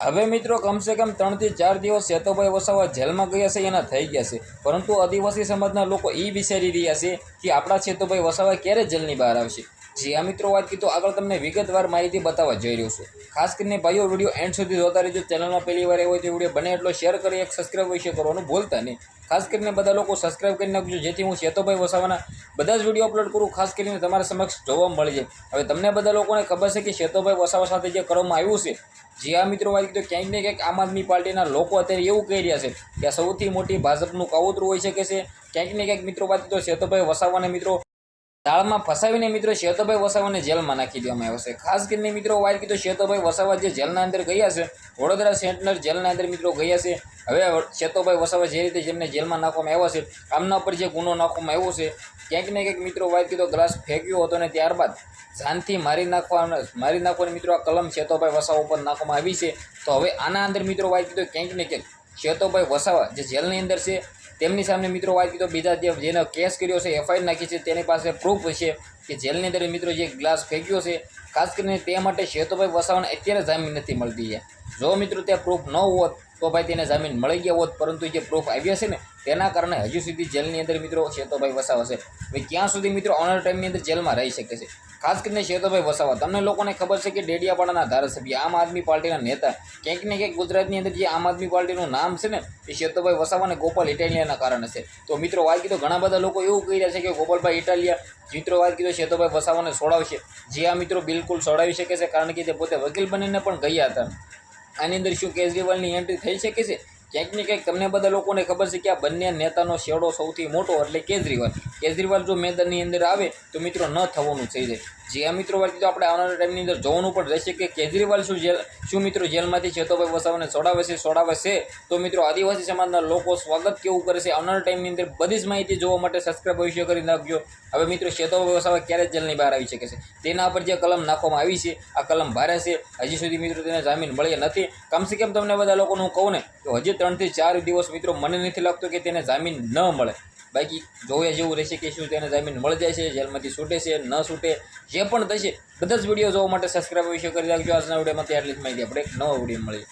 હવે મિત્રો કમસે કમ ત્રણથી ચાર દિવસ સેતોભાઈ વસાવા જેલમાં ગયા છે, એના થઈ ગયા છે. પરંતુ આદિવાસી સમાજના લોકો એ વિચારી રહ્યા છે કે આપણા સેતોભાઈ વસાવા ક્યારે જેલની બહાર આવશે? જી, આ મિત્રો વાત કીધું, આગળ તમને વિગતવાર માહિતી બતાવવા જઈ રહ્યો છું. ખાસ કરીને ભાઈઓ, વીડિયો એન્ડ સુધી જોતા રહેજો. ચેનલમાં પહેલી વાર હોય તો વીડિયો બને એટલો શેર કરી એક સબસ્ક્રાઈબ વિશે કરવાનું ભૂલતા નહીં. ખાસ કરીને બધા લોકો સબસ્ક્રાઈબ કરી નાખજો, જેથી હું શેતોભાઈ વસાવાના બધા જ વીડિયો અપલોડ કરું. ખાસ કરીને તમારા સમક્ષ જોવા મળી જાય હવે તમને બધા લોકોને ખબર છે કે શેતોભાઈ વસાવા સાથે જે કરવામાં આવ્યું છે, જે, આ મિત્રો વાત કીધું, ક્યાંક ને ક્યાંક આમ આદમી પાર્ટીના લોકો અત્યારે એવું કહી રહ્યા છે કે સૌથી મોટી ભાજપનું કાવતરું હોઈ શકે છે. ક્યાંક ને ક્યાંક મિત્રો વાત કીધું શેતોભાઈ વસાવાને મિત્રો દાળમાં ફસાવીને મિત્રો શેતોભાઈ વસાવાને જેલમાં નાખી દેવામાં આવ્યો છે. ખાસ કરીને મિત્રો વાત કીધું શેતોભાઈ વસાવા જે જેલના અંદર ગયા છે, વડોદરા સેન્ટનર જેલના અંદર મિત્રો ગયા છે. હવે શેતોભાઈ વસાવા જે રીતે જેમને જેલમાં નાખવામાં આવ્યા છે આમના પર જે ગુનો નાખવામાં આવ્યો છે, ક્યાંક ને ક્યાંક મિત્રો વાત કીધો ગ્લાસ ફેંક્યો હતો ને ત્યારબાદ જાનથી મારી નાખવા મારી નાખવાની મિત્રો આ કલમ શેતોભાઈ વસાવા ઉપર નાખવામાં આવી છે. તો હવે આના અંદર મિત્રો વાત કીધો ક્યાંક ને ક્યાંક શેતોભાઈ વસાવા જે જેલની અંદર છે તેમની સામે મિત્રો વાત કીધો બીજા જે જેનો કેસ કર્યો છે, એફઆઈઆર નાખી છે, તેની પાસે પ્રૂફ છે. કે જેલની અંદર મિત્રો જે ગ્લાસ ફેંક્યો છે, ખાસ કરીને તે માટે શેતોભાઈ વસાવાને અત્યારે જામીન નથી મળતી છે. જો મિત્રો ત્યાં પ્રૂફ ન હોત, તો ભાઈ તેને જામીન મળી ગયા હોત, પરંતુ જે પ્રૂફ આવ્યા છે ને, તેના કારણે હજુ સુધી જેલની અંદર મિત્રો શેતોભાઈ વસાવા છે. હવે ક્યાં સુધી મિત્રો ઓનર ટાઈમની અંદર જેલમાં રહી શકે છે. ખાસ કરીને શેતોભાઈ વસાવા, તમને લોકોને ખબર છે કે ડેડિયાપાડાના ધારાસભ્ય, આમ આદમી પાર્ટીના નેતા, ક્યાંક ને ક્યાંક ગુજરાતની અંદર જે આમ આદમી પાર્ટીનું નામ છે ને, એ શેતોભાઈ વસાવા અને ગોપાલ ઇટાલિયાના કારણે છે. તો મિત્રો, વાત કીધું ઘણા બધા લોકો એવું કહી રહ્યા છે કે ગોપાલભાઈ ઇટાલિયા, મિત્રો, વાત કીધું શેતોભાઈ વસાવાને સોડાવશે જે આ મિત્રો બિલકુલ સોડાવી શકે છે, કારણ કે તે પોતે વકીલ બનીને પણ ગયા હતા. આની અંદર શું કેજરીવાલની એન્ટ્રી થઈ શકે છે? ક્યાંક ને ક્યાંક તમને બધા લોકોને ખબર છે કે આ બંને નેતાનો શેડો સૌથી મોટો એટલે કેજરીવાલ. કેજરીવાલ જો મેદાનની અંદર આવે તો મિત્રો ન થવાનું થઈ જાય. જે આ મિત્રો વાત તો આપણે આવનારા ટાઈમની અંદર જોવાનું પણ રહેશે કે કેજરીવાલ શું જેલ, શું મિત્રો જેલમાંથી ચેતોભાઈ વસાવાને છોડાવે છે છોડાવે છે? તો મિત્રો આદિવાસી સમાજના લોકો સ્વાગત કેવું કરે છે? આવનારા ટાઈમની અંદર બધી જ માહિતી જોવા માટે સબસ્ક્રાઈબ ભવિષ્ય કરી નાખજો. હવે મિત્રો ચેતોભાઈ વસાવા ક્યારે જેલની બહાર આવી શકે છે? તેના પર જે કલમ નાખવામાં આવી છે, આ કલમ ભારે છે. હજી સુધી મિત્રો તેને જામીન મળી નથી. કમસે કમ તમને બધા લોકોને હું કહું ને તો હજી ત્રણથી ચાર દિવસ મિત્રો મને નથી લાગતું કે તેને જામીન ન મળે. બાકી જોયા જેવું રહેશે કે શું તેને જામીન મળી જાય છે, જેલમાંથી છૂટે છે, ન છૂટે, જે પણ થશે, બધા જ વીડિયો જોવા માટે સબસ્ક્રાઈબ વિશે કરી રાખજો આજના વિડીયોમાંથી આટલી જ માહિતી. આપણે એક નવો વીડિયો મળીએ.